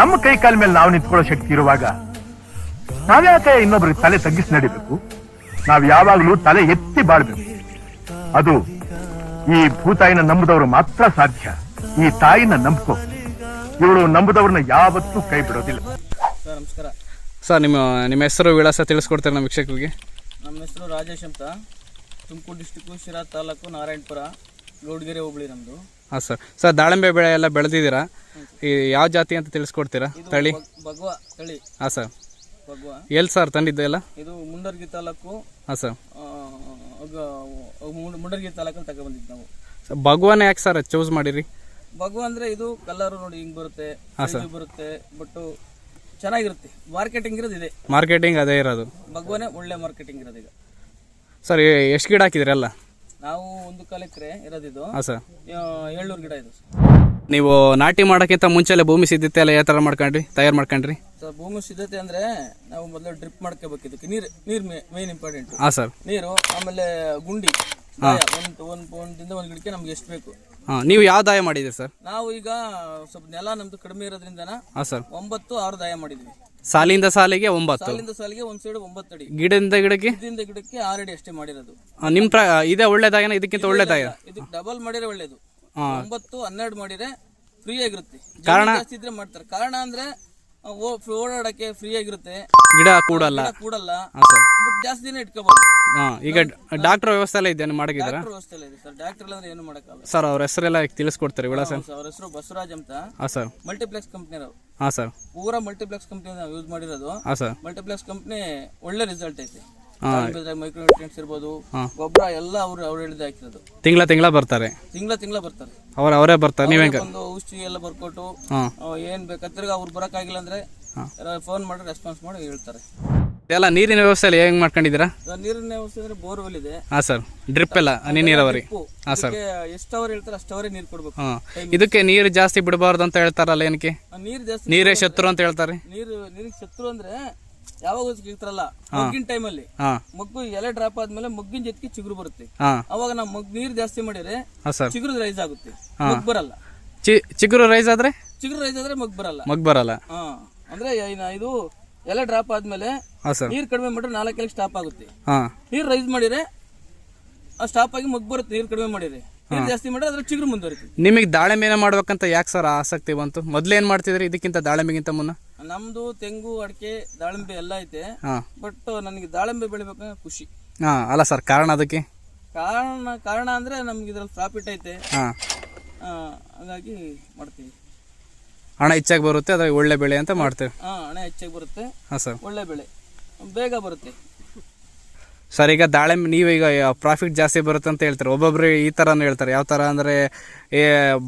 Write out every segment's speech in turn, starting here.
ನಮ್ಮ ಕೈ ಕಾಲ ಮೇಲೆ ನಾವು ನಿಂತ್ಕೊಳ್ಳೋ ಶಕ್ತಿ ಇರುವಾಗ ನಾವ್ಯಾಕೆ ಇನ್ನೊಬ್ರಿಗೆ ತಲೆ ತಗ್ಗಿಸಿ ನಡಿಬೇಕು? ನಾವ್ ಯಾವಾಗ್ಲೂ ತಲೆ ಎತ್ತಿ ಬಾಳ್ಬೇಕು. ಅದು ಈ ಭೂತಾಯಿನ ನಂಬುದವರು ಮಾತ್ರ ಸಾಧ್ಯ. ಈ ತಾಯಿನ ನಂಬ್ಕೋ. ಇವಳು ನಂಬುದವ್ರನ್ನ ಯಾವತ್ತೂ ಕೈ ಬಿಡೋದಿಲ್ಲ. ಸರ್ ನಮಸ್ಕಾರ. ಸರ್ ನಿಮ್ಮ ನಿಮ್ಮ ಹೆಸರು ವಿಳಾಸ ತಿಳಿಸ್ಕೊಡ್ತಾರೆ ನಮ್ಮ ವೀಕ್ಷಕರಿಗೆ. ನಮ್ಮ ಹೆಸರು ರಾಜೇಶ್ ಅಂತ. ತುಮಕೂರು ಡಿಸ್ಟಿಕ್ಕು ಶಿರಾ ತಾಲೂಕು ನಾರಾಯಣಪುರ ಲೋಡ್ಗೆರೆ ಹೋಬಳಿ ನಮ್ಮದು ಹಾಂ ಸರ್ ಸರ್ ದಾಳಿಂಬೆ ಬೆಳೆ ಎಲ್ಲ ಬೆಳೆದಿದ್ದೀರಾ? ಈ ಯಾವ ಜಾತಿ ಅಂತ ತಿಳಿಸ್ಕೊಡ್ತೀರಾ? ತಳಿ? ಭಗವ ತಳಿ. ಹಾಂ ಸರ್ ಭಗವ ಎಲ್ಲಿ ಸರ್ ತಂದಿದ್ದು ಎಲ್ಲ? ಇದು ಮುಂಡರ್ಗಿ ತಾಲೂಕು ಹಾಂ ಸರ್ ಮುಂಡರ್ಗಿ ತಾಲೂಕಲ್ಲಿ ತಗೊಬಂದಿದ್ದು ನಾವು. ಸರ್ ಭಗವಾನ್ ಯಾಕೆ ಸರ್ ಚೂಸ್ ಮಾಡಿರಿ? ಭಗವ ಅಂದ್ರೆ ಇದು ಕಲರ್ ನೋಡಿ ಹಿಂಗ್ ಬರುತ್ತೆ size ಬರುತ್ತೆ ಬಟ್ ಚೆನ್ನಾಗಿರುತ್ತೆ. ಮಾರ್ಕೆಟಿಂಗ್ ಇರೋದು ಇದೆ. ಮಾರ್ಕೆಟಿಂಗ್ ಅದೇ ಇರೋದು. ಭಗವಾನೇ ಒಳ್ಳೆ ಮಾರ್ಕೆಟಿಂಗ್ ಇರೋದು ಈಗ. ಸರ್ ಎಷ್ಟು ಗಿಡ ಹಾಕಿದ್ರಿ ಎಲ್ಲ? ನಾವು ಒಂದು ಕಾಲ ಎಕರೆ ಇರೋದಿದು ಹಾಂ ಸರ್ ಏಳ್ನೂರು ಗಿಡ ಇದು ನೀವು ನಾಟಿ ಮಾಡೋಕ್ಕಿಂತ ಮುಂಚೆಲ್ಲ ಭೂಮಿ ಸಿದ್ಧತೆ ಎಲ್ಲ ಯಾವ ಥರ ಮಾಡ್ಕೊಂಡ್ರಿ? ತಯಾರು ಮಾಡ್ಕೊಂಡ್ರಿ? ಸರ್ ಭೂಮಿ ಸಿದ್ಧತೆ ಅಂದ್ರೆ ನಾವು ಮೊದಲು ಡ್ರಿಪ್ ಮಾಡ್ಕೋಬೇಕು ಇದಕ್ಕೆ. ನೀರು ನೀರು ಮೇನ್ ಇಂಪಾರ್ಟೆಂಟ್ ಹಾಂ ಸರ್ ನೀರು ಆಮೇಲೆ ಗುಂಡಿ. ಒಂದು ಒಂದು ಪೌಂಡಿಂದ ಒಂದು ಗಿಡಕ್ಕೆ ನಮ್ಗೆ ಎಷ್ಟು ಬೇಕು. ಹಾಂ ನೀವು ಯಾವ ದಾಯ ಮಾಡಿದ್ರಿ ಸರ್ ನಾವು ಈಗ ಸ್ವಲ್ಪ ನೆಲ ನಮ್ದು ಕಡಿಮೆ ಇರೋದ್ರಿಂದ ಹಾಂ ಸರ್ ಒಂಬತ್ತು ಆರು ದಾಯ ಮಾಡಿದ್ವಿ. ಸಾಲಿಂದ ಸಾಲಿಗೆ ಒಂಬತ್ತು. ಸಾಲಿಂದ ಸಾಲಿಗೆ ಒಂದ್ ಸೈಡ್ ಒಂಬತ್ತು ಅಡಿ. ಗಿಡದಿಂದ ಗಿಡಕ್ಕೆ? ಗಿಡದಿಂದ ಗಿಡಕ್ಕೆ ಆರು ಅಡಿ ಅಷ್ಟೇ ಮಾಡಿರೋದು. ಆ, ನಿಮ್ಮ ಪ್ರ ಇದೇ ಒಳ್ಳೆ ಇದಕ್ಕಿಂತ ಒಳ್ಳೇದಾಗ ಇದಕ್ಕೆ ಡಬಲ್ ಮಾಡಿದ್ರೆ ಒಳ್ಳೇದು. ಒಂಬತ್ತು ಹನ್ನೆರಡು ಮಾಡಿದ್ರೆ ಫ್ರೀ ಆಗಿರುತ್ತೆ. ಕಾರಣ? ಜಾಸ್ತಿ ಇದ್ರೆ ಮಾಡ್ತಾರೆ. ಕಾರಣ ಅಂದ್ರೆ ಓಡಾಡಕ್ಕೆ ಫ್ರೀ ಆಗಿರುತ್ತೆ. ಗಿಡ ಕೂಡಲ್ಲ. ಕೂಡಲ್ಲ. ಹಾಂ ಸರ್. ಬಟ್ ಜಾಸ್ತಿ ದಿನ ಇಟ್ಕೋಬಹುದು ಹಾಂ ಈಗ ಡಾಕ್ಟರ್ ವ್ಯವಸ್ಥೆ ಎಲ್ಲ ಇದೆಯಾ ಮಾಡಿದ್ರೆ ಡಾಕ್ಟರ್ ವ್ಯವಸ್ಥೆ ಎಲ್ಲ ಇದೆ ಸರ್. ಡಾಕ್ಟರ್ ಅಂದ್ರೆ ಏನು ಮಾಡಕ್ಕಾಗಲ್ಲ. ಸರ್ ಅವ್ರ ಹೆಸರೆಲ್ಲ ತಿಳಿಸ್ಕೊಡ್ತಾರೆ ವಿಳಾಸ ಸರ್, ಅವ್ರ ಹೆಸರು ಬಸವರಾಜ್ ಅಂತ. ಹಾಂ ಸರ್. ಮಲ್ಟಿಪ್ಲೆಕ್ಸ್ ಕಂಪ್ನಿಯವರು ಹಾಂ ಸರ್. ಪೂರಾ ಮಲ್ಟಿಪ್ಲೆಕ್ಸ್ ಕಂಪ್ನಿ ನಾವು ಯೂಸ್ ಮಾಡಿರೋದು. ಹಾಂ ಸರ್. ಮಲ್ಟಿಪ್ಲೆಕ್ಸ್ ಕಂಪ್ನಿ ಒಳ್ಳೆ ರಿಸಲ್ಟ್ ಐತೆ. ಇರ್ಬೋದು ಗೊಬ್ಬರ ಎಲ್ಲ ಅವ್ರು ಅವ್ರು ಹೇಳಿದ ಹಾಕಿರೋದು ತಿಂಗಳ ತಿಂಗಳ ಬರ್ತಾರೆ. ತಿಂಗಳ ತಿಂಗಳ ಬರ್ತಾರೆ. ಅವ್ರ ಅವರೇ ಬರ್ತಾರೆ ನೀವೇ ಒಂದು ಔಷಧಿ ಎಲ್ಲ ಬರ್ಕೊಟ್ಟು ಏನ್ ಬೇಕು ತಿರ್ಗ ಅವ್ರು ಬರಕ್ಕಾಗಿಲ್ಲ ಅಂದ್ರೆ ಫೋನ್ ಮಾಡಿ ರೆಸ್ಪಾನ್ಸ್ ಮಾಡಿ ಹೇಳ್ತಾರೆ. ಎಲ್ಲ ನೀರಿನ ವ್ಯವಸ್ಥೆ ಎಲ್ಲ ಹೆಂಗ್ ಮಾಡ್ಕೊಂಡಿದ್ದೀರಾ? ನೀರಿನ ವ್ಯವಸ್ಥೆ ಅಂದ್ರೆ ಬೋರ್ವೆಲ್ ಇದೆ. ಹಾ ಸರ್. ಡ್ರಿಪ್ ಎಲ್ಲ ಹನಿ ನೀರಾವರಿ. ಹಾ ಸರ್. ಎಷ್ಟು ಅವರ್ ಹೇಳ್ತಾರೆ ಅಷ್ಟು ಅವರೇ ನೀರು ಕೊಡ್ಬೇಕು. ಹಾ. ಇದಕ್ಕೆ ನೀರು ಜಾಸ್ತಿ ಬಿಡಬಾರ್ದು ಅಂತ ಹೇಳ್ತಾರಲ್ಲ ಏನಕ್ಕೆ? ನೀರು ಜಾಸ್ತಿ ನೀರೇ ಶತ್ರು ಅಂತ ಹೇಳ್ತಾರೆ. ನೀರು ನೀರಿಗೆ ಶತ್ರು ಅಂದ್ರೆ ಯಾವಾಗ ಸಿಗ್ತಾರಲ್ಲ ಮಗ್ಗಿನ ಟೈಮಲ್ಲಿ ಮಗ್ಗು ಎಲೆ ಡ್ರಾಪ್ ಆದ್ಮೇಲೆ ಮಗ್ಗಿನ ಜೊತೆಗೆ ಚಿಗುರು ಬರುತ್ತೆ. ಅವಾಗ ನಾವು ಮಗ್ ನೀರು ಜಾಸ್ತಿ ಮಾಡಿದ್ರೆ ಚಿಗುರು ರೈಸ್ ಆಗುತ್ತೆ. ಮಗ್ ಬರಲ್ಲ. ಚಿಗುರು ರೈಸ್ ಆದ್ರೆ? ಚಿಗುರು ರೈಸ್ ಆದ್ರೆ ಮಗ್ ಬರಲ್ಲ. ಮಗ್ ಬರಲ್ಲ. ಅಂದ್ರೆ ಏನ- ಇದು ಎಲೆ ಡ್ರಾಪ್ ಆದ್ಮೇಲೆ ನೀರ್ ಕಡಿಮೆ ಮಾಡಿದ್ರೆ ನಾಲ್ಕು ಸ್ಟಾಪ್ ಆಗುತ್ತೆ. ನೀರ್ ರೈಸ್ ಮಾಡಿದ್ರೆ ಸ್ಟಾಪ್ ಆಗಿ ಮಗ್ ಬರುತ್ತೆ ನೀರ್ ಕಡಿಮೆ ಮಾಡಿದ್ರೆ. ನೀರ್ ಜಾಸ್ತಿ ಮಾಡಿದ್ರೆ ಅದ್ರ ಚಿಗುರು ಮುಂದುವರಿತು ನಿಮಗೆ ದಾಳಿಂಬೆನ ಮಾಡ್ಬೇಕಂತ ಯಾಕೆ ಸರ್ ಆಸಕ್ತಿ ಬಂತು? ಮೊದ್ಲೇನ್ ಮಾಡ್ತಿದ್ರಿ ಇದಕ್ಕಿಂತ ದಾಳಿಂಬೆಗಿಂತ ಮುನ್ನ? ನಮ್ದು ತೆಂಗು ಅಡಿಕೆ ದಾಳಿಂಬೆ ಎಲ್ಲ ಐತೆ. ಬಟ್ ನನಗೆ ದಾಳಿಂಬೆ ಬೆಳಿಬೇಕಂದ್ರೆ ಖುಷಿ. ಹಾಂ ಅಲ್ಲ ಸರ್ ಕಾರಣ ಅದಕ್ಕೆ? ಕಾರಣ ಕಾರಣ ಅಂದ್ರೆ ನಮ್ಗೆ ಇದ್ರಲ್ಲಿ ಪ್ರಾಫಿಟ್ ಐತೆ. ಹಾಂ. ಹಾಗಾಗಿ ಮಾಡ್ತೀವಿ. ಹಣ ಹೆಚ್ಚಾಗಿ ಬರುತ್ತೆ ಅದ್ರಾಗ ಒಳ್ಳೆ ಬೆಳೆ ಅಂತ ಮಾಡ್ತೇವೆ. ಹಾ ಹಣ ಹೆಚ್ಚಾಗಿ ಬರುತ್ತೆ. ಹಾ ಸರ್. ಒಳ್ಳೆ ಬೆಳೆ. ಬೇಗ ಬರುತ್ತೆ. ಸರ್ ಈಗ ದಾಳಿಂಬೆ ನೀವೀಗ ಪ್ರಾಫಿಟ್ ಜಾಸ್ತಿ ಬರುತ್ತೆ ಅಂತ ಹೇಳ್ತಾರೆ. ಒಬ್ಬೊಬ್ರು ಈ ಥರನೂ ಹೇಳ್ತಾರೆ. ಯಾವ ಥರ ಅಂದರೆ ಏ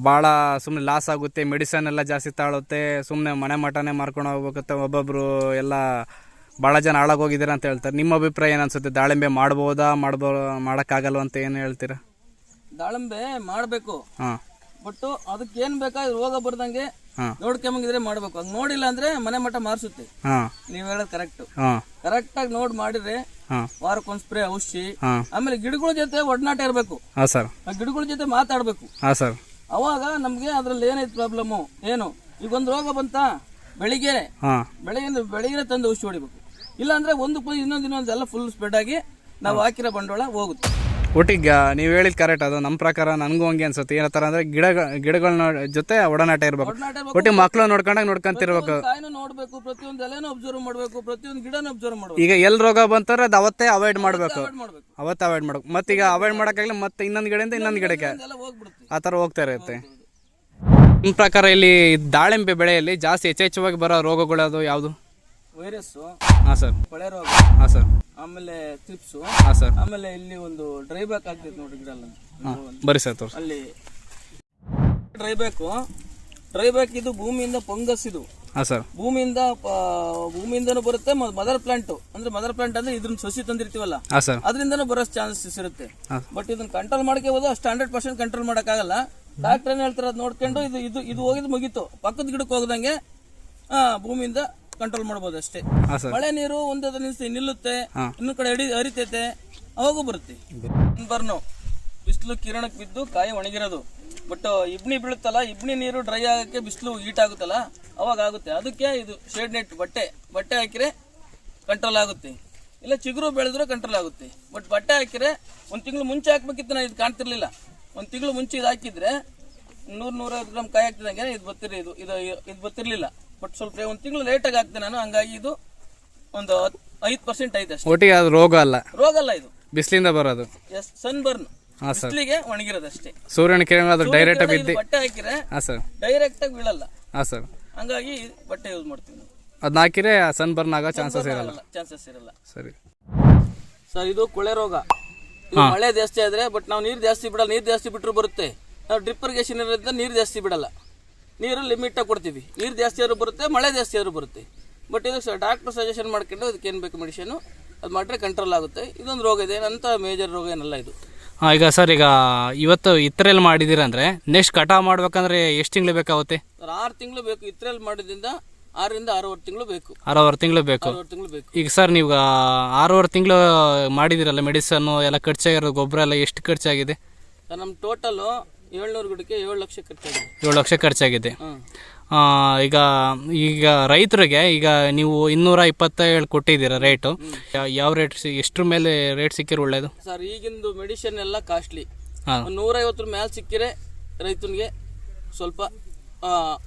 ಭಾಳ ಸುಮ್ಮನೆ ಲಾಸ್ ಆಗುತ್ತೆ ಮೆಡಿಸನ್ ಎಲ್ಲ ಜಾಸ್ತಿ ತಾಳುತ್ತೆ ಸುಮ್ಮನೆ ಮನೆ ಮಠನೇ ಮಾರ್ಕೊಂಡು ಹೋಗ್ಬೇಕಂತ ಒಬ್ಬೊಬ್ಬರು ಎಲ್ಲ ಭಾಳ ಜನ ಹಾಳಾಗೋಗಿದ್ದೀರಾ ಅಂತ ಹೇಳ್ತಾರೆ. ನಿಮ್ಮ ಅಭಿಪ್ರಾಯ ಏನು ಅನ್ಸುತ್ತೆ? ದಾಳಿಂಬೆ ಮಾಡ್ಬೋದಾ? ಮಾಡ್ಬೋ ಮಾಡೋಕ್ಕಾಗಲ್ಲ ಅಂತ ಏನು ಹೇಳ್ತೀರಾ? ದಾಳಿಂಬೆ ಮಾಡಬೇಕು. ಹಾಂ. ಬಟ್ ಅದಕ್ಕೆ ಏನು ಬೇಕಾದ್ರೆ ರೋಗ ಬರ್ದಂಗೆ ನೋಡ್ಕೊಂಬಂಗಿದ್ರೆ ಮಾಡ್ಬೇಕು. ಅದು ನೋಡಿಲ್ಲ ಅಂದ್ರೆ ಮನೆ ಮಠ ಮಾರ್ಸುತ್ತೆ. ನೀವ್ ಹೇಳೋದು ಕರೆಕ್ಟ್ ಕರೆಕ್ಟ್ ಆಗಿ ನೋಡ್ ಮಾಡಿದ್ರೆ ವಾರಕ್ಕೊಂದ್ ಸ್ಪ್ರೇ ಔಷಧಿ ಆಮೇಲೆ ಗಿಡಗಳ ಜೊತೆ ಒಡನಾಟ ಇರಬೇಕು. ಹಾಂ ಸರ್. ಆ ಗಿಡಗಳ ಜೊತೆ ಮಾತಾಡಬೇಕು. ಹಾಂ ಸರ್. ಅವಾಗ ನಮ್ಗೆ ಅದ್ರಲ್ಲಿ ಏನೈತೆ ಪ್ರಾಬ್ಲಮ್ ಏನು? ಈಗ ಒಂದು ರೋಗ ಬಂತ? ಬೆಳಿಗ್ಗೆ? ಬೆಳಿಗ್ಗೆ ಬೆಳಗ್ಗೆ ತಂದು ಔಷಧಿ ಹೊಡಿಬೇಕು. ಇಲ್ಲಾಂದ್ರೆ ಒಂದು ಇನ್ನೊಂದು ಇನ್ನೊಂದು ಎಲ್ಲ ಫುಲ್ ಸ್ಪ್ರೆಡ್ ಆಗಿ ನಾವು ಹಾಕಿರೋ ಬಂಡವಾಳ ಹೋಗುತ್ತೆ. ಒಟ್ಟಿಗೆ ನೀವು ಹೇಳಿದ ಕರೆಕ್ಟ್ ಅದು ನಮ್ಮ ಪ್ರಕಾರ ನನಗೂ ಹಂಗೆ ಅನ್ಸುತ್ತೆ. ಏನತ್ತರ ಅಂದರೆ ಗಿಡ ಗಿಡಗಳ ಜೊತೆ ಒಡನಾಟ ಇರಬೇಕು. ಒಟ್ಟಿಗೆ ಮಕ್ಕಳು ನೋಡ್ಕೊಂಡಾಗ ನೋಡ್ಕೊಂತಿರ್ಬೇಕು. ಕಾಯಿನೂ ನೋಡ್ಬೇಕು ಪ್ರತಿಯೊಂದು ಎಲೆನೂ ಅಬ್ಸರ್ವ್ ಮಾಡ್ಬೇಕು ಪ್ರತಿಯೊಂದು ಗಿಡನೂ ಅಬ್ಸರ್ವ್ ಮಾಡ್ಬೇಕು. ಈಗ ಎಲ್ಲಿ ರೋಗ ಬಂತಾರೆ ಅದು ಅವತ್ತೇ ಅವಾಯ್ಡ್ ಮಾಡಬೇಕು. ಅವತ್ತೇ ಅವಾಯ್ಡ್ ಮಾಡ್ಬೇಕು. ಮತ್ತೀಗ ಅವಾಯ್ಡ್ ಮಾಡೋಕ್ಕಾಗಲಿ ಮತ್ತೆ ಇನ್ನೊಂದು ಗಿಡದಿಂದ ಇನ್ನೊಂದು ಗಿಡಕ್ಕೆ ಆ ಥರ ಹೋಗ್ತಾ ಇರುತ್ತೆ. ನಿಮ್ಮ ಪ್ರಕಾರ ಇಲ್ಲಿ ದಾಳಿಂಬೆ ಬೆಳೆಯಲ್ಲಿ ಜಾಸ್ತಿ ಹೆಚ್ಚೆಚ್ಚುವಾಗಿ ಬರೋ ರೋಗಗಳು ಅದು ಯಾವುದು? ವೈರಸ್ಸು ಹಾಂ ಸರ್. ಕೊಳೆ ರೋಗ ಹಾಂ ಸರ್. ಆಮೇಲೆ ತ್ರಿಪ್ಸು ಹಾಂ ಸರ್. ಆಮೇಲೆ ಇಲ್ಲಿ ಒಂದು ಡ್ರೈ ಬ್ಯಾಕ್ ಆಗ್ತೈತೆ ನೋಡಿ ಗಿಡ ಎಲ್ಲ ಹಾಂ ಬರಿ ಸರ್ ತೋರಿಸಿ. ಅಲ್ಲಿ ಡ್ರೈ ಬ್ಯಾಕು ಡ್ರೈ ಬ್ಯಾಕ್ ಇದು ಭೂಮಿಯಿಂದ ಫಂಗಸ್ ಇದು. ಹಾಂ ಸರ್. ಭೂಮಿಯಿಂದ ಭೂಮಿಯಿಂದನೂ ಬರುತ್ತೆ ಮದರ್ ಪ್ಲಾಂಟ್. ಅಂದ್ರೆ ಮದರ್ ಪ್ಲಾಂಟ್ ಅಂದ್ರೆ ಇದ್ರ ಸಸಿ ತಂದಿರ್ತೀವಲ್ಲ? ಹಾಂ ಸರ್. ಅದರಿಂದನೂ ಬರೋ ಚಾನ್ಸಸ್ ಇರುತ್ತೆ. ಬಟ್ ಇದನ್ನ ಕಂಟ್ರೋಲ್ ಮಾಡ್ಕೋಬೋದು ಅಷ್ಟು ಹಂಡ್ರೆಡ್ ಪರ್ಸೆಂಟ್ ಕಂಟ್ರೋಲ್ ಮಾಡೋಕ್ಕಾಗಲ್ಲ. ಡಾಕ್ಟರ್ ಏನ್ ಹೇಳ್ತಾರೆ ಅದ್ ನೋಡ್ಕೊಂಡು ಇದು ಇದು ಇದು ಹೋಗಿದ್ ಮುಗೀತು. ಪಕ್ಕದ ಗಿಡಕ್ಕೆ ಹೋಗದಂಗೆ ಭೂಮಿಯಿಂದ ಕಂಟ್ರೋಲ್ ಮಾಡ್ಬೋದು ಅಷ್ಟೇ. ಮಳೆ ನೀರು ಒಂದೇ ನಿಲ್ಸಿ ನಿಲ್ಲುತ್ತೆ. ಇನ್ನೊಂದು ಕಡೆ ಹಿಡಿ ಹರಿತೈತೆ ಅವಾಗೂ ಬರುತ್ತೆ. ಬರ್ನು ಬಿಸಿಲು ಕಿರಣಕ್ಕೆ ಬಿದ್ದು ಕಾಯಿ ಒಣಗಿರೋದು. ಬಟ್ ಇಬ್ನಿ ಬೀಳುತ್ತಲ್ಲ ಇಬ್ನಿ ನೀರು ಡ್ರೈ ಆಗಕ್ಕೆ ಬಿಸಿಲು ಹೀಟ್ ಆಗುತ್ತಲ್ಲ ಅವಾಗ ಆಗುತ್ತೆ. ಅದಕ್ಕೆ ಇದು ಶೇಡ್ ನೆಟ್ ಬಟ್ಟೆ. ಬಟ್ಟೆ ಹಾಕಿದ್ರೆ ಕಂಟ್ರೋಲ್ ಆಗುತ್ತೆ. ಇಲ್ಲ ಚಿಗುರು ಬೆಳೆದ್ರೆ ಕಂಟ್ರೋಲ್ ಆಗುತ್ತೆ. ಬಟ್ ಬಟ್ಟೆ ಹಾಕಿದ್ರೆ ಒಂದು ತಿಂಗಳು ಮುಂಚೆ ಹಾಕ್ಬೇಕಿತ್ತು ನಾನು ಇದು ಕಾಣ್ತಿರ್ಲಿಲ್ಲ. ಒಂದು ತಿಂಗಳು ಮುಂಚೆ ಇದು ಹಾಕಿದ್ರೆ ನೂರು ನೂರೈವತ್ತು ಗ್ರಾಮ್ ಕಾಯಿ ಹಾಕ್ತಿದಂಗೆ ಇದು ಬತ್ತಿರ ಇದು ಇದು ಇದು ಬತ್ತಿರ್ಲಿಲ್ಲ ಬಟ್ ಸ್ವಲ್ಪ ಒಂದು ತಿಂಗಳು ಲೇಟಾಗಿ ಆಗ್ತದೆ ನಾನು. ಹಂಗಾಗಿ ಇದು ಒಂದು ಐದು ಪರ್ಸೆಂಟ್ ಐತೆ ಅಷ್ಟೇ. ಒಟ್ಟಿಗೆ ಅದು ರೋಗ ಅಲ್ಲ. ರೋಗ ಅಲ್ಲ ಇದು. ಬಿಸಿಲಿಂದ ಬರೋದು. ಎಸ್ ಸನ್ ಬರ್ನ್ ಹಾಂ ಸರ್. ಬಿಸಿಲಿಗೆ ಒಣಗಿರೋದು ಅಷ್ಟೇ. ಸೂರ್ಯನ ಕಿರಣ ಅದು ಡೈರೆಕ್ಟ್ ಆಗಿ ಬಿದ್ದು ಬಟ್ಟೆ ಹಾಕಿದ್ರೆ ಹಾಂ ಸರ್. ಡೈರೆಕ್ಟ್ ಆಗಿ ಬೀಳಲ್ಲ. ಹಾಂ ಸರ್. ಹಂಗಾಗಿ ಬಟ್ಟೆ ಯೂಸ್ ಮಾಡ್ತೀವಿ ನಾವು ಅದನ್ನ ಹಾಕಿದ್ರೆ ಸನ್ ಬರ್ನ್ ಆಗ ಚಾನ್ಸಸ್ ಇರಲ್ಲ. ಚಾನ್ಸಸ್ ಇರಲ್ಲ. ಸರಿ. ಸರ್ ಇದು ಕೊಳೆ ರೋಗ. ಇದು ಮಳೆ ಜಾಸ್ತಿ ಆದ್ರೆ ಬಟ್ ನಾವು ನೀರು ಜಾಸ್ತಿ ಬಿಡಲ್ಲ. ನೀರು ಜಾಸ್ತಿ ಬಿಟ್ಟರು ಬರುತ್ತೆ. ನಾವು ಡ್ರಿಪ್ ಇರಿಗೇಷನ್ ಇರೋದ್ರಿಂದ ನೀರು ಜಾಸ್ತಿ ಬಿಡಲ್ಲ. ನೀರು ಲಿಮಿಟ್ ಆಗಿ ಕೊಡ್ತೀವಿ. ನೀರು ಜಾಸ್ತಿ ಆದರೂ ಬರುತ್ತೆ ಮಳೆ ಜಾಸ್ತಿ ಆದರೂ ಬರುತ್ತೆ. ಬಟ್ ಇದು ಡಾಕ್ಟ್ರ್ ಸಜೆಷನ್ ಮಾಡ್ಕೊಂಡು ಅದಕ್ಕೆ ಏನು ಬೇಕು ಮೆಡಿಷನು ಅದು ಮಾಡಿದ್ರೆ ಕಂಟ್ರೋಲ್ ಆಗುತ್ತೆ. ಇದೊಂದು ರೋಗ ಇದೆ ಏನಂತ ಮೇಜರ್ ರೋಗ ಏನಲ್ಲ ಇದು. ಹಾಂ ಈಗ ಸರ್ ಈಗ ಇವತ್ತು ಇತ್ತರೆಲ್ಲಿ ಮಾಡಿದ್ದೀರಾ ಅಂದರೆ ನೆಕ್ಸ್ಟ್ ಕಟಾ ಮಾಡ್ಬೇಕಂದ್ರೆ ಎಷ್ಟು ತಿಂಗಳು ಬೇಕಾಗುತ್ತೆ? ಸರ್ ಆರು ತಿಂಗಳು ಬೇಕು. ಇತ್ರಲ್ಲಿ ಮಾಡಿದ್ರಿಂದ ಆರರಿಂದ ಆರೂವರೆ ತಿಂಗಳು ಬೇಕು. ಆರೂವರೆ ತಿಂಗಳು ಬೇಕು. ಆರೂವರೆ ತಿಂಗಳು ಬೇಕು. ಈಗ ಸರ್ ನೀವು ಆರೂವರೆ ತಿಂಗಳು ಮಾಡಿದಿರಲ್ಲ ಮೆಡಿಸನ್ನು ಎಲ್ಲ ಖರ್ಚಾಗಿರೋದು ಗೊಬ್ಬರ ಎಲ್ಲ ಎಷ್ಟು ಖರ್ಚಾಗಿದೆ? ಸರ್ ನಮ್ಮ ಟೋಟಲು ಏಳ್ನೂರು ಗಿಡಕ್ಕೆ ಏಳು ಲಕ್ಷ ಖರ್ಚಾಗಿದೆ. ಏಳು ಲಕ್ಷ ಖರ್ಚಾಗಿದೆ. ಹಾಂ. ಈಗ ಈಗ ರೈತರಿಗೆ ಈಗ ನೀವು ಇನ್ನೂರ ಇಪ್ಪತ್ತೇಳು ಕೊಟ್ಟಿದ್ದೀರಾ ರೇಟು ಯಾವ ರೇಟ್ ಎಷ್ಟ್ರ ಮೇಲೆ ರೇಟ್ ಸಿಕ್ಕಿರೋ ಒಳ್ಳೇದು? ಸರ್ ಈಗಿಂದು ಮೆಡಿಸಿನ್ ಎಲ್ಲ ಕಾಸ್ಟ್ಲಿ ಹಾಂ. ನೂರೈವತ್ತರ ಮೇಲೆ ಸಿಕ್ಕಿರೆ ರೈತನಿಗೆ ಸ್ವಲ್ಪ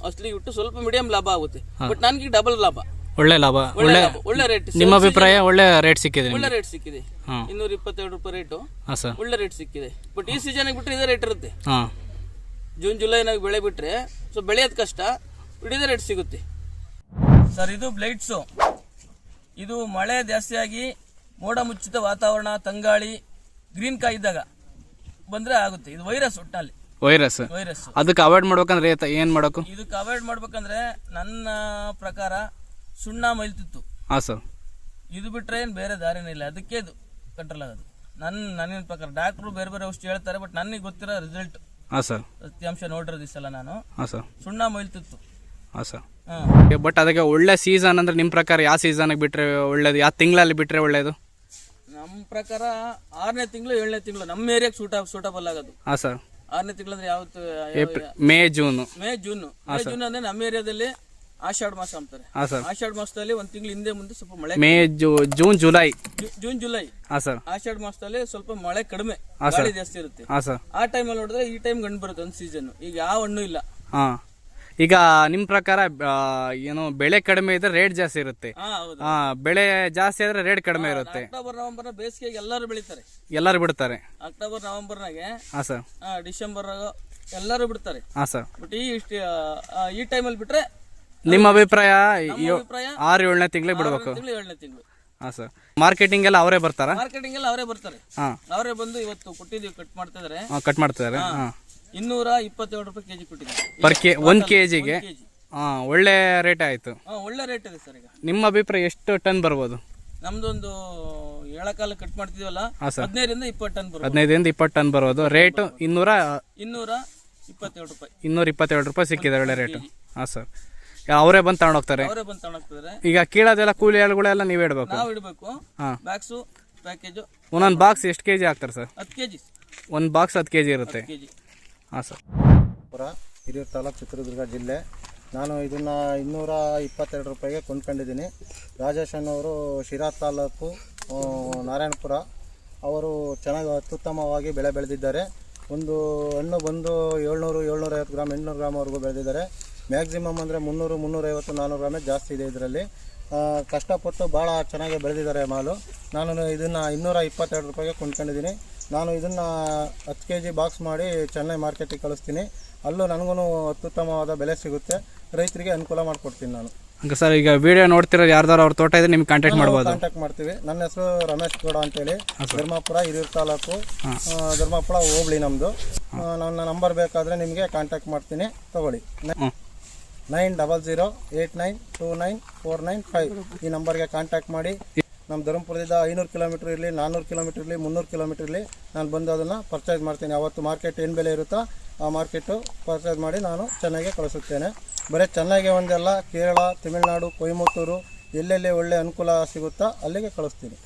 ಅಸ್ಲಿಗೆ ಇಟ್ಟು ಸ್ವಲ್ಪ ಮೀಡಿಯಂ ಲಾಭ ಆಗುತ್ತೆ. ಬಟ್ ನನಗೆ ಡಬಲ್ ಲಾಭ. ಒಳ್ಳೆ ಲಾಭ ಒಳ್ಳೆ ಒಳ್ಳೆ ಲಾಭ ಒಳ್ಳೆ ರೇಟ್ ನಿಮ್ಮ ಅಭಿಪ್ರಾಯ ಒಳ್ಳೆ ರೇಟ್ ಸಿಕ್ಕಿದೆ ಒಳ್ಳೆ ರೇಟ್ ಸಿಕ್ಕಿದೆ. ಹಾಂ. ಇನ್ನೂರ ಇಪ್ಪತ್ತೆರಡು ರೂಪಾಯಿ ರೇಟು ಹಾಂ ಸರ್ ಒಳ್ಳೆ ರೇಟ್ ಸಿಕ್ಕಿದೆ. ಬಟ್ ಈ ಸೀಸನ್ಗೆ ಬಿಟ್ಟರೆ ಇದೇ ರೇಟ್ ಇರುತ್ತೆ. ಹಾಂ. ಜೂನ್ ಜುಲೈನಾಗ ಬೆಳೆ ಬಿಟ್ರೆ ಸೊ ಬೆಳೆಯೋದ್ ಕಷ್ಟ ಇದೇ ರೇಟ್ ಸಿಗುತ್ತೆ. ಸರ್ ಇದು ಬ್ಲೈಟ್ಸು ಇದು ಮಳೆ ಜಾಸ್ತಿಯಾಗಿ ಮೋಡ ಮುಚ್ಚಿತ ವಾತಾವರಣ ತಂಗಾಳಿ ಗ್ರೀನ್ ಕಾಯಿ ಇದ್ದಾಗ ಬಂದ್ರೆ ಆಗುತ್ತೆ. ಇದು ವೈರಸ್ ಒಟ್ಟಲ್ಲಿ ವೈರಸ್ ವೈರಸ್ ಅದಕ್ಕೆ ಅವಾಯ್ಡ್ ಮಾಡ್ಬೇಕಂದ್ರೆ ಏತ- ಏನ್ ಮಾಡಬೇಕು? ಇದಕ್ಕೆ ಅವಾಯ್ಡ್ ಮಾಡ್ಬೇಕಂದ್ರೆ ನನ್ನ ಪ್ರಕಾರ ಸುಣ್ಣ ಮೈಲ್ತಿತ್ತು. ಹಾಂ ಸರ್ ಇದು ಬಿಟ್ರೆ ಏನು ಬೇರೆ ದಾರಿನೇ ಇಲ್ಲ. ಅದಕ್ಕೆ ಇದು ಕಂಟ್ರೋಲ್ ಆಗೋದು. ನನ್ನ ನನ್ನ ಪ್ರಕಾರ ಡಾಕ್ಟ್ರು ಬೇರೆ ಬೇರೆ ಔಷಧಿ ಹೇಳ್ತಾರೆ ಬಟ್ ನನಗೆ ಗೊತ್ತಿರೋ ರಿಸಲ್ಟ್ ಹಾಂ ಸರ್ ಸತ್ಯಾಂಶ ನೋಡಿರೋದು ಈ ಸಲ ನಾನು. ಹಾಂ ಸರ್ ಸುಣ್ಣ ಮೈಲ್ತಿತ್ತು. ಹಾಂ ಸರ್ ಹಾಂ. ಬಟ್ ಅದಕ್ಕೆ ಒಳ್ಳೆ ಸೀಸನ್ ಅಂದ್ರೆ ನಿಮ್ಮ ಪ್ರಕಾರ ಯಾವ ಸೀಸನಿಗೆ ಬಿಟ್ಟರೆ ಒಳ್ಳೇದು? ಯಾವ ತಿಂಗಳಲ್ಲಿ ಬಿಟ್ಟರೆ ಒಳ್ಳೆಯದು ನಮ್ಮ ಪ್ರಕಾರ ಆರನೇ ತಿಂಗಳು ಏಳನೇ ತಿಂಗಳು ನಮ್ಮ ಏರಿಯಾಗೆ ಸೂಟ ಸೂಟಬಲ್ ಆಗೋದು. ಹಾಂ ಸರ್ ಆರನೇ ತಿಂಗಳು ಅಂದ್ರೆ ಯಾವತ್ತು April May June. May June. May June ಅಂದ್ರೆ ನಮ್ಮ ಏರಿಯಾದಲ್ಲಿ ಆಷಾಢ ಮಾಸ ಅಂತಾರೆ. ಹಾಂ ಸರ್. ಆಷಾಢ ಮಾಸದಲ್ಲಿ ಒಂದ್ ತಿಂಗಳು ಹಿಂದೆ ಮುಂದೆ ಸ್ವಲ್ಪ ಮಳೆ ಮೇ ಜೂ ಜೂನ್ ಜುಲೈ. ಜೂ- ಜೂನ್ ಜುಲೈ. ಹಾಂ ಸರ್. ಆಷಾಢ ಮಾಸದಲ್ಲಿ ಸ್ವಲ್ಪ ಮಳೆ ಕಡಿಮೆ. ಗಾಳಿ ಜಾಸ್ತಿ ಇರುತ್ತೆ. ಹಾಂ ಸರ್. ಆ ಟೈಮಲ್ಲಿ ನೋಡಿದ್ರೆ ಈ ಟೈಮ್ ಗಂಡು ಬರುತ್ತೆ ಒಂದು ಸೀಸನ್ ಈಗ ಯಾವ ಹಣ್ಣು ಇಲ್ಲ. ಹಾಂ. ಈಗ ನಿಮ್ಮ ಪ್ರಕಾರ ಆ, ಏನು ಬೆಳೆ ಕಡಿಮೆ ಇದ್ರೆ ರೇಟ್ ಜಾಸ್ತಿ ಇರುತ್ತೆ? ಹಾ ಹೌದು. ಬೆಳೆ ಜಾಸ್ತಿ ಆದರೆ ರೇಟ್ ಕಡಿಮೆ ಇರುತ್ತೆ. ಅಕ್ಟೋಬರ್ ನವೆಂಬರ್ ಬೇಸಿಗೆಗೆ ಎಲ್ಲರೂ ಬೆಳಿತಾರೆ. ಎಲ್ಲರೂ ಬಿಡ್ತಾರೆ. ಅಕ್ಟೋಬರ್ ನವೆಂಬರ್ನಾಗೆ ಹಾಂ ಸರ್. ಡಿಸೆಂಬರ್ ಎಲ್ಲರೂ ಬಿಡ್ತಾರೆ. ಹಾಂ ಸರ್. ಬಟ್ ಈ ಇಷ್ಟು ಆ, ಈ ಟೈಮಲ್ಲಿ ಬಿಟ್ರೆ ನಿಮ್ಮ ಅಭಿಪ್ರಾಯ ಯೋ- ಅಭಿಪ್ರಾಯ ಆರು ಏಳನೇ ತಿಂಗಳಿಗೆ ಬಿಡಬೇಕು. ತಿಂಗಳು ಏಳನೇ ತಿಂಗಳು. ಹಾಂ ಸರ್ ಮಾರ್ಕೆಟಿಂಗ್ ಎಲ್ಲ ಅವರೇ ಬರ್ತಾರಾ? ಮಾರ್ಕೆಟಿಂಗ್ ಎಲ್ಲ ಅವರೇ ಬರ್ತಾರೆ. ಹಾಂ. ಅವರೇ ಬಂದು ಇವತ್ತು ಕೊಟ್ಟಿದ್ದೀವಿ ಕಟ್ ಮಾಡ್ತಾ ಇದಾರೆ ಕಟ್ ಮಾಡ್ತಿದ್ದಾರೆ ಹಾಂ. ಇನ್ನೂರ ಇಪ್ಪತ್ತೇಳು ರೂಪಾಯಿ ಕೆಜಿ ಕೊಟ್ಟಿದ್ದೀವಿ ಪರ್ ಕೆ ಒಂದು ಕೆ ಜಿಗೆ ಕೆಜಿ. ಹಾಂ ಒಳ್ಳೆ ರೇಟ್ ಆಯಿತು. ಹಾ ಒಳ್ಳೆ ರೇಟ್ ಇದೆ ಸರ್ ಈಗ. ನಿಮ್ಮ ಅಭಿಪ್ರಾಯ ಎಷ್ಟು ಟನ್ ಬರ್ಬೋದು? ನಮ್ದೊಂದು ಏಳಕಾಲ ಕಟ್ ಮಾಡ್ತಿದೀವಲ್ಲ ಹಾಂ ಸರ್ ಹದಿನೈದರಿಂದ ಇಪ್ಪತ್ತು ಟನ್ ಬರುತ್ತೆ ಹದಿನೈದರಿಂದ ಇಪ್ಪತ್ತು ಟನ್ ಬರ್ಬೋದು. ರೇಟು ಇನ್ನೂರ ಇನ್ನೂರ ಇಪ್ಪತ್ತೇಳು ರೂಪಾಯಿ. ಇನ್ನೂರ ಇಪ್ಪತ್ತೇಳು ರೂಪಾಯಿ ಸಿಕ್ಕಿದೆ ಒಳ್ಳೆ ರೇಟು ಹಾಂ ಸರ್ ಅವರೇ ಬಂದು ತಗೊಂಡು ಹೋಗ್ತಾರೆ. ಅವರೇ ಬಂದು ಈಗ ಕೀಳೋದೆಲ್ಲ ಕೂಲಿ ಆಳುಗಳೆಲ್ಲ ನೀವೇ ಇಡಬೇಕು ನಾವು ಇಡಬೇಕು. ಹಾಂ. Bags package. ಒಂದೊಂದು ಬಾಕ್ಸ್ ಎಷ್ಟು ಕೆ ಜಿ ಹಾಕ್ತಾರೆ ಸರ್? ಹತ್ತು ಕೆ ಜಿ ಒಂದು ಬಾಕ್ಸ್ ಹತ್ತು ಕೆ ಜಿ ಇರುತ್ತೆ. ಕೆ ಜಿ ಹಾಂ ಸರ್. ಪುರ ಹಿರಿಯೂರು ತಾಲೂಕು ಚಿತ್ರದುರ್ಗ ಜಿಲ್ಲೆ. ನಾನು ಇದನ್ನು ಇನ್ನೂರ ಇಪ್ಪತ್ತೆರಡು ರೂಪಾಯಿಗೆ ಕೊಂಡ್ಕೊಂಡಿದ್ದೀನಿ. ರಾಜೇಶ್ ಅನ್ನೋರು ಶಿರಾ ತಾಲೂಕು ನಾರಾಯಣಪುರ. ಅವರು ಚೆನ್ನಾಗಿ ಅತ್ಯುತ್ತಮವಾಗಿ ಬೆಳೆ ಬೆಳೆದಿದ್ದಾರೆ. ಒಂದು ಹಣ್ಣು ಬಂದು ಏಳ್ನೂರು ಏಳ್ನೂರೈವತ್ತು ಗ್ರಾಮ್ ಎಂಟುನೂರು ಗ್ರಾಮ್ವರೆಗೂ ಬೆಳೆದಿದ್ದಾರೆ. ಮ್ಯಾಕ್ಸಿಮಮ್ ಅಂದರೆ ಮುನ್ನೂರು ಮುನ್ನೂರೈವತ್ತು ನಾನ್ನೂರು ಗ್ರಾಮೇ ಜಾಸ್ತಿ ಇದೆ ಇದರಲ್ಲಿ. ಕಷ್ಟಪಟ್ಟು ಭಾಳ ಚೆನ್ನಾಗಿ ಬೆಳೆದಿದ್ದಾರೆ ಮಾಲು. ನಾನು ಇದನ್ನು ಇನ್ನೂರ ಇಪ್ಪತ್ತೆರಡು ರೂಪಾಯಿಗೆ ಕೊಂಡ್ಕೊಂಡಿದ್ದೀನಿ. ನಾನು ಇದನ್ನು ಹತ್ತು ಕೆ ಜಿ ಬಾಕ್ಸ್ ಮಾಡಿ ಚೆನ್ನೈ ಮಾರ್ಕೆಟಿಗೆ ಕಳಿಸ್ತೀನಿ. ಅಲ್ಲೂ ನನಗೂ ಅತ್ಯುತ್ತಮವಾದ ಬೆಲೆ ಸಿಗುತ್ತೆ. ರೈತರಿಗೆ ಅನುಕೂಲ ಮಾಡಿಕೊಡ್ತೀನಿ ನಾನು. ಹಂಗೆ ಸರ್ ಈಗ ವಿಡಿಯೋ ನೋಡ್ತಿರೋ ಯಾರ್ದಾರು ಅವ್ರ ತೋಟ ಇದ್ರೆ ನಿಮ್ಗೆ ಕಾಂಟ್ಯಾಕ್ಟ್ ಮಾಡ್ಬೋದು. ಕಾಂಟ್ಯಾಕ್ಟ್ ಮಾಡ್ತೀವಿ. ನನ್ನ ಹೆಸರು ರಮೇಶ್ ಗೌಡ ಅಂತೇಳಿ. ಧರ್ಮಪುರ ಹಿರಿಯೂರು ತಾಲೂಕು. ಧರ್ಮಪುರ ಹೋಬಳಿ ನಮ್ಮದು ನನ್ನ ನಂಬರ್ ಬೇಕಾದರೆ ನಿಮಗೆ ಕಾಂಟ್ಯಾಕ್ಟ್ ಮಾಡ್ತೀನಿ. ತಗೊಳ್ಳಿ. Nine double zero eight nine two nine four nine five ಈ ನಂಬರ್ಗೆ ಕಾಂಟ್ಯಾಕ್ಟ್ ಮಾಡಿ. ನಮ್ಮ ಧರ್ಮಪುರದಿಂದ ಐನೂರು ಕಿಲೋಮೀಟ್ರ್ ಇರಲಿ ನಾನ್ನೂರು ಕಿಲೋಮೀಟ್ರ್ ಇರಲಿ, ಮುನ್ನೂರು ಕಿಲೋಮೀಟ್ರ್ ಇರಲಿ, ನಾನು ಬಂದು ಅದನ್ನು ಪರ್ಚೇಸ್ ಮಾಡ್ತೀನಿ. ಅವತ್ತು ಮಾರ್ಕೆಟ್ ಏನು ಬೆಲೆ ಇರುತ್ತೋ ಆ ಮಾರ್ಕೆಟು ಪರ್ಚೇಸ್ ಮಾಡಿ ನಾನು ಚೆನ್ನಾಗೆ ಕಳಿಸುತ್ತೇನೆ. ಬರೀ ಚೆನ್ನಾಗಿ ಒಂದಲ್ಲ, ಕೇರಳ, ತಮಿಳುನಾಡು, ಕೊಯಮತ್ತೂರು, ಎಲ್ಲೆಲ್ಲಿ ಒಳ್ಳೆ ಅನುಕೂಲ ಸಿಗುತ್ತಾ ಅಲ್ಲಿಗೆ ಕಳಿಸ್ತೀನಿ.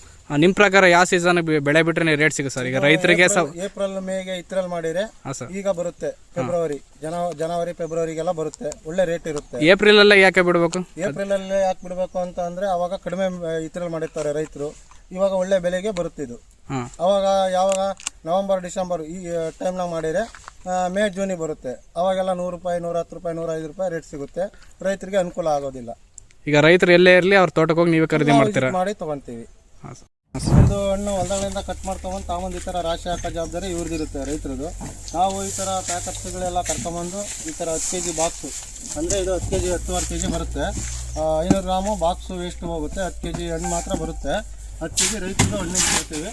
ನಿಮ್ಮ ಪ್ರಕಾರ ಯಾವ ಸೀಸನ್ ಬೆಳೆ ಬಿಟ್ರೆ ರೇಟ್ ಸಿಗುತ್ತೆ ಸರ್ ಈಗ ರೈತರಿಗೆ ಏಪ್ರಿಲ್ ಮೇಗೆ ಇತ್ರಲ್ಲಿ ಮಾಡಿದ್ರೆ ಹಾಂ ಸರ್ ಈಗ ಬರುತ್ತೆ. ಫೆಬ್ರವರಿ ಜನ ಜನವರಿ ಫೆಬ್ರವರಿಗೆಲ್ಲ ಬರುತ್ತೆ. ಒಳ್ಳೆ ರೇಟ್ ಇರುತ್ತೆ. ಏಪ್ರಿಲಲ್ಲೇ ಯಾಕೆ ಬಿಡಬೇಕು? ಏಪ್ರಿಲ್ ಅಲ್ಲೇ ಯಾಕೆ ಬಿಡಬೇಕು ಅಂತ ಅಂದ್ರೆ ಅವಾಗ ಕಡಿಮೆ ಇತ್ರಲ್ಲಿ ಮಾಡಿರ್ತಾರೆ ರೈತರು. ಇವಾಗ ಒಳ್ಳೆ ಬೆಲೆಗೆ ಬರುತ್ತಿದ್ದು ಹಾಂ. ಅವಾಗ ಯಾವಾಗ ನವೆಂಬರ್ ಡಿಸೆಂಬರ್ ಈ ಟೈಮ್ನಾಗ ಮಾಡಿದ್ರೆ ಮೇ ಜೂನಿ ಬರುತ್ತೆ. ಅವಾಗೆಲ್ಲ ನೂರು ರೂಪಾಯಿ ನೂರ ಹತ್ತು ರೂಪಾಯಿ ನೂರ ಐದು ರೂಪಾಯಿ ರೇಟ್ ಸಿಗುತ್ತೆ. ರೈತರಿಗೆ ಅನುಕೂಲ ಆಗೋದಿಲ್ಲ. ಈಗ ರೈತರು ಎಲ್ಲೇ ಇರಲಿ ಅವ್ರ ತೋಟಕ್ಕೆ ಹೋಗಿ ನೀವೇ ಖರೀದಿ ಮಾಡ್ತೀರಾ? ಮಾಡಿ ತಗೊಂತೀವಿ. ಹಾಂ ಸರ್ ಒಂದು ಹಣ್ಣು ಹೊಲಗಳಿಂದ ಕಟ್ ಮಾಡ್ಕೊಂಬಂದು ತಾಮಂದು ಈ ಥರ ರಾಶಿ ಹಾಕೋ ಜವಾಬ್ದಾರಿ ಇವ್ರದ್ದಿರುತ್ತೆ ರೈತರದು. ನಾವು ಈ ಥರ ಪ್ಯಾಕಪ್ಸ್ಗಳೆಲ್ಲ ಕರ್ಕೊಂಬಂದು ಈ ಥರ ಹತ್ತು ಕೆ ಜಿ ಬಾಕ್ಸು ಅಂದರೆ ಇದು ಹತ್ತು ಕೆ ಜಿ ಹತ್ತುವರೆ ಕೆ ಜಿ ಬರುತ್ತೆ ಐನೂರು ಗ್ರಾಮು ಬಾಕ್ಸು ವೇಸ್ಟ್ ಹೋಗುತ್ತೆ, ಹತ್ತು ಕೆ ಜಿ ಹಣ್ಣು ಮಾತ್ರ ಬರುತ್ತೆ. ಹತ್ತು ಕೆ ಜಿ ರೈತರು ಹಣ್ಣು ಕೊಡ್ತೀವಿ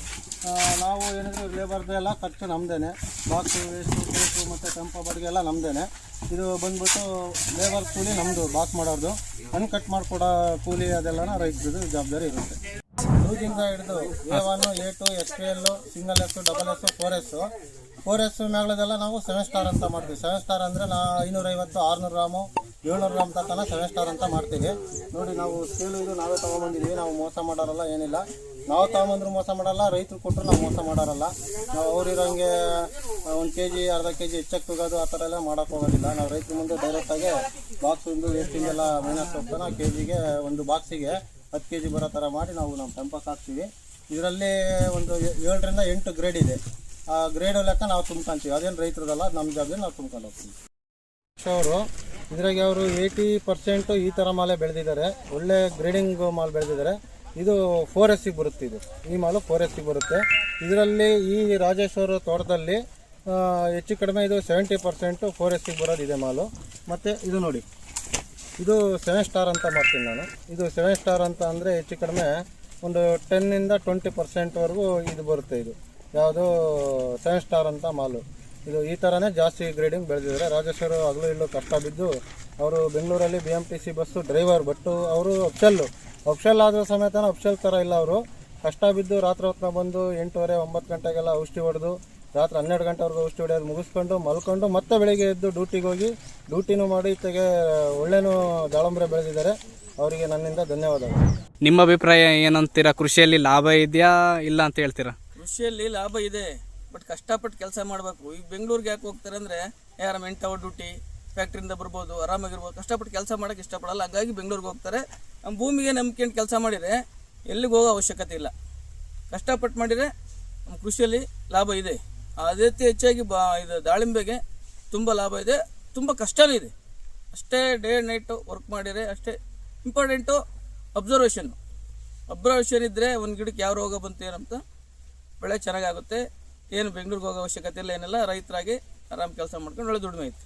ನಾವು ಏನಿದ್ರು ಲೇಬರ್ದು ಎಲ್ಲ ಖರ್ಚು ನಮ್ಮದೇ ಬಾಕ್ಸು ವೇಸ್ಟು ಕೇಸು ಮತ್ತು ಟೆಂಪೋ ಬಾಡಿಗೆ ಎಲ್ಲ ನಮ್ಮದೇ ಇದು ಬಂದ್ಬಿಟ್ಟು ಲೇಬರ್ ಕೂಲಿ ನಮ್ಮದು ಬಾಕ್ಸ್ ಮಾಡೋದು ಹಣ್ಣು ಕಟ್ ಮಾಡಿಕೊಡೋ ಕೂಲಿ ಅದೆಲ್ಲನ ರೈತರದ್ದು ಜವಾಬ್ದಾರಿ ಇರುತ್ತೆ. ಲೂಜಿಂದ ಹಿಡಿದು A one, A two, S P L single S, double S, four S. Four S ಮೇಳದೆಲ್ಲ ನಾವು ಸೆವೆನ್ ಸ್ಟಾರ್ ಅಂತ ಮಾಡ್ತೀವಿ. ಸೆವೆನ್ ಸ್ಟಾರ್ ಅಂದರೆ ನಾ ಐನೂರೈವತ್ತು, ಆರುನೂರು ಗ್ರಾಮು, ಏಳ್ನೂರು ಗ್ರಾಮ್ ತನಕ ಸೆವೆನ್ ಸ್ಟಾರ್ ಅಂತ ಮಾಡ್ತೀವಿ. ನೋಡಿ ನಾವು ಸ್ಕೇಲು ಇದು ನಾವೇ ತೊಗೊಂಬಂದಿದ್ದೀವಿ. ನಾವು ಮೋಸ ಮಾಡೋರಲ್ಲ, ಏನಿಲ್ಲ. ನಾವು ತೊಗೊಂಬಂದ್ರು ಮೋಸ ಮಾಡಲ್ಲ, ರೈತರು ಕೊಟ್ಟರು ನಾವು ಮೋಸ ಮಾಡೋರಲ್ಲ. ನಾವು ಅವ್ರಿರೋಂಗೆ ಒಂದು ಕೆ ಜಿ ಅರ್ಧ ಕೆ ಜಿ ಹೆಚ್ಚಕ್ಕೆ ಹೋಗೋದು ಆ ಥರ ಎಲ್ಲ ಮಾಡೋಕೆ ಹೋಗೋದಿಲ್ಲ. ನಾವು ರೈತರ ಮುಂದೆ ಡೈರೆಕ್ಟಾಗಿ ಬಾಕ್ಸಿಂದು ವೇಸ್ಟಿಂಗೆಲ್ಲ ಮೈನಸ್ ಹೋಗ್ತಾನೆ ಕೆ ಜಿಗೆ ಒಂದು ಬಾಕ್ಸಿಗೆ ಹತ್ತು ಕೆ ಜಿ ಬರೋ ಥರ ಮಾಡಿ ನಾವು ನಮ್ಮ ಟೆಂಪಕ್ಕೆ ಹಾಕ್ತೀವಿ. ಇದರಲ್ಲಿ ಒಂದು ಏಳರಿಂದ ಎಂಟು ಗ್ರೇಡ್ ಇದೆ. ಆ ಗ್ರೇಡ್ ಲೆಕ್ಕ ನಾವು ತುಂಬ್ಕೊಂತೀವಿ. ಅದೇನು ರೈತರದಲ್ಲ ನಮ್ಮ ಜಾಬ್ದಲ್ಲಿ ನಾವು ತುಂಬ್ಕೊಂಡು ಹೋಗ್ತೀವಿ. ಅವರು, ಇದ್ರಾಗೆ ಅವರು ಏಯ್ಟಿ ಪರ್ಸೆಂಟು ಈ ಥರ ಮಾಲೆ ಬೆಳೆದಿದ್ದಾರೆ. ಒಳ್ಳೆ ಗ್ರೇಡಿಂಗ್ ಮಾಲ್ ಬೆಳೆದಿದ್ದಾರೆ. ಇದು ಫೋರ್ ಎಸ್ ಸಿಗೆ ಬರುತ್ತೆ ಇದು. ಈ ಮಾಲು ಫೋರ್ ಎಸ್ ಸಿಗೆ ಬರುತ್ತೆ. ಇದರಲ್ಲಿ ಈ ರಾಜೇಶ್ವರ ತೋಟದಲ್ಲಿ ಹೆಚ್ಚು ಕಡಿಮೆ ಇದು ಸೆವೆಂಟಿ ಪರ್ಸೆಂಟು ಫೋರ್ ಎಸ್ ಸಿಗೆ ಬರೋದು ಇದೆ ಮಾಲು. ಮತ್ತು ಇದು ನೋಡಿ. ಇದು ಸೆವೆನ್ ಸ್ಟಾರ್ ಅಂತ ಮಾಡ್ತೀನಿ ನಾನು. ಇದು ಸೆವೆನ್ ಸ್ಟಾರ್ ಅಂತ ಅಂದರೆ ಹೆಚ್ಚು ಕಡಿಮೆ ಒಂದು ಟೆನ್ನಿಂದ ಟ್ವೆಂಟಿ ಪರ್ಸೆಂಟ್ವರೆಗೂ ಇದು ಬರುತ್ತೆ ಇದು. ಯಾವುದು ಸೆವೆನ್ ಸ್ಟಾರ್ ಅಂತ ಮಾಲು. ಇದು ಈ ಥರನೇ ಜಾಸ್ತಿ ಗ್ರೇಡಿಂಗ್ ಬೆಳೆದಿದ್ದಾರೆ ರಾಜೇಶ್ವರ ಹಗಲು ಇಲ್ಲೂ ಕಷ್ಟ ಬಿದ್ದು ಅವರು ಬೆಂಗಳೂರಲ್ಲಿ B M T C bus driver but ಅವರು ಅಪ್ಷಲ್ಲು ಅಪ್ಷಲ್ ಆದ ಸಮೇತನ ಅಪ್ಷಲ್ ಥರ ಇಲ್ಲ ಅವರು. ಕಷ್ಟ ಬಿದ್ದು ರಾತ್ರಿ ಹೊತ್ತಿನ ಬಂದು ಎಂಟೂವರೆ ಒಂಬತ್ತು ಗಂಟೆಗೆಲ್ಲ ಔಷಧಿ ಹೊಡೆದು ರಾತ್ರಿ ಹನ್ನೆರಡು ಗಂಟೆವರೆಗೂ ಸ್ಟುಡಿಯೋ ಹೊಡೆಯೋದು ಮುಗಿಸ್ಕೊಂಡು ಮಲ್ಕೊಂಡು ಮತ್ತೆ ಬೆಳಿಗ್ಗೆ ಎದ್ದು ಡ್ಯೂಟಿಗೆ ಹೋಗಿ ಡ್ಯೂಟಿನೂ ಮಾಡಿ ಇತ್ತಗೆ ಒಳ್ಳೆಯೂ ದಾಳಂಬ್ರೆ ಬೆಳೆದಿದ್ದಾರೆ. ಅವರಿಗೆ ನನ್ನಿಂದ ಧನ್ಯವಾದಗಳು. ನಿಮ್ಮ ಅಭಿಪ್ರಾಯ ಏನಂತೀರಾ? ಕೃಷಿಯಲ್ಲಿ ಲಾಭ ಇದೆಯಾ ಇಲ್ಲ ಅಂತ ಹೇಳ್ತೀರಾ? ಕೃಷಿಯಲ್ಲಿ ಲಾಭ ಇದೆ ಬಟ್ ಕಷ್ಟಪಟ್ಟು ಕೆಲಸ ಮಾಡಬೇಕು. ಈಗ ಬೆಂಗಳೂರಿಗೆ ಯಾಕೆ ಹೋಗ್ತಾರೆ ಅಂದರೆ ಯಾರ ಮೆಂಟ್ ಅವರ್ ಡ್ಯೂಟಿ ಫ್ಯಾಕ್ಟ್ರಿಯಿಂದ ಬರ್ಬೋದು ಆರಾಮಾಗಿರ್ಬೋದು. ಕಷ್ಟಪಟ್ಟು ಕೆಲಸ ಮಾಡೋಕ್ಕೆ ಇಷ್ಟಪಡಲ್ಲ. ಹಾಗಾಗಿ ಬೆಂಗಳೂರಿಗೆ ಹೋಗ್ತಾರೆ. ನಮ್ಮ ಭೂಮಿಗೆ ನಂಬಿಕೆಂಡು ಕೆಲಸ ಮಾಡಿದರೆ ಎಲ್ಲಿಗೆ ಹೋಗೋ ಅವಶ್ಯಕತೆ ಇಲ್ಲ. ಕಷ್ಟಪಟ್ಟು ಮಾಡಿದರೆ ನಮ್ಮ ಕೃಷಿಯಲ್ಲಿ ಲಾಭ ಇದೆ. ಅದೇ ರೀತಿ ಹೆಚ್ಚಾಗಿ ಬಾ, ಇದು ದಾಳಿಂಬೆಗೆ ತುಂಬ ಲಾಭ ಇದೆ. ತುಂಬ ಕಷ್ಟನೂ ಇದೆ. ಅಷ್ಟೇ ಡೇ ನೈಟು ವರ್ಕ್ ಮಾಡಿದರೆ ಅಷ್ಟೇ ಇಂಪಾರ್ಟೆಂಟು ಅಬ್ಸರ್ವೇಷನ್ನು ಅಬ್ಸರ್ವೇಷನ್ ಇದ್ದರೆ ಒಂದು ಗಿಡಕ್ಕೆ ಯಾವ ರೋಗ ಬಂತು ಏನಂತ ಬೆಳೆ ಚೆನ್ನಾಗಾಗುತ್ತೆ. ಏನು ಬೆಂಗಳೂರಿಗೆ ಹೋಗೋ ಅವಶ್ಯಕತೆ ಇಲ್ಲ, ಏನಿಲ್ಲ. ರೈತರಾಗಿ ಆರಾಮ್ ಕೆಲಸ ಮಾಡ್ಕೊಂಡು ಒಳ್ಳೆ ದುಡಿಮೆ ಐತೆ.